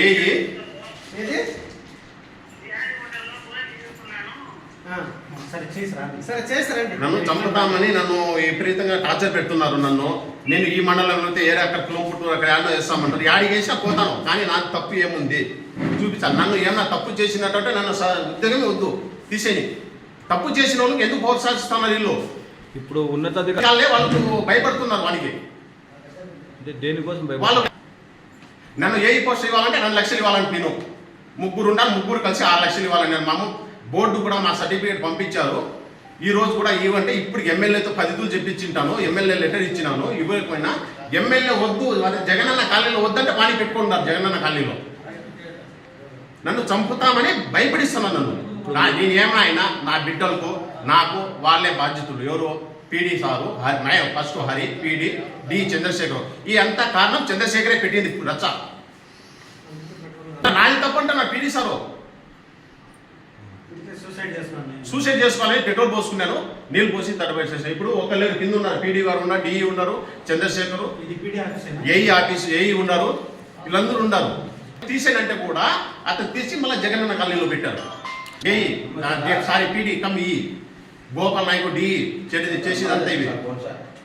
ఏది? సరే నన్ను చంపుతామని నన్ను విపరీతంగా టార్చర్ పెడుతున్నారు నన్ను. నేను ఈ మండలంలో అయితే ఏరే అక్కడ కిలోమీటర్ అక్కడ యాడో వేస్తామంటారు యాడికి వేసినా పోతాను కానీ నాకు తప్పు ఏముంది? చూపించాలి నన్ను ఏమన్నా తప్పు చేసినట్టు నన్ను ఉద్యోగమే వద్దు. తీసేని తప్పు చేసిన వాళ్ళకి ఎందుకు ప్రోత్సహిస్తున్నారు వీళ్ళు? ఇప్పుడు వాళ్ళే వాళ్ళకు భయపడుతున్నారు వానికి. దేనికోసం భయపడ- వాళ్ళు నన్ను ఏ పోస్ట్ ఇవ్వాలంటే రెండు లక్షలు ఇవ్వాలంటే నేను ముగ్గురు ఉండాలి ముగ్గురు కలిసి ఆరు లక్షలు ఇవ్వాలని నేను. మాము బోర్డు కూడా మా సర్టిఫికేట్ పంపించారు. ఈ రోజు కూడా ఇవ్వంటే ఇప్పుడు ఎమ్మెల్యేతో పదితులు చెప్పించింటాను ఎమ్మెల్యే లెటర్ ఇచ్చినాను. ఇవ్వకపోయినా ఎమ్మెల్యే వద్దు అదే జగనన్న కాలనీలో వద్దంటే పాని పెట్టుకుంటారు జగనన్న కాలనీలో. నన్ను చంపుతామని భయపడిస్తున్నాను నన్ను. నా ఏమైనా నా బిడ్డలకు నాకు వాళ్ళే బాధ్యతలు. ఎవరు? PD sir Hari my first Hari PD D Chandrashekar ఈ అంతా కారణం చంద్రశేఖరే పెట్టింది రచ్చ. నాది తప్పంటే నా పీడి సారు. సూసైడ్ చేసుకోవాలని పెట్రోల్ పోసుకున్నాను నీళ్ళు పోసి తడబెట్టేసాను ఇప్పుడు ఒకళ్ళు కింద ఉన్నారు పీడీ గారు ఉన్నారు డిఈ ఉన్నారు చంద్రశేఖర్? ఏఈ ఆఫీస్ ఏఈ ఉన్నారు వీళ్ళందరూ ఉన్నారు. తీసేనంటే కూడా అతను తీసి మళ్ళీ జగనన్న కాలనీలో పెట్టారు. ఏఈ సారీ పీడీ కమ్ ఈ. గోపాల్ నాయకు డిఈ Exatamente. Tá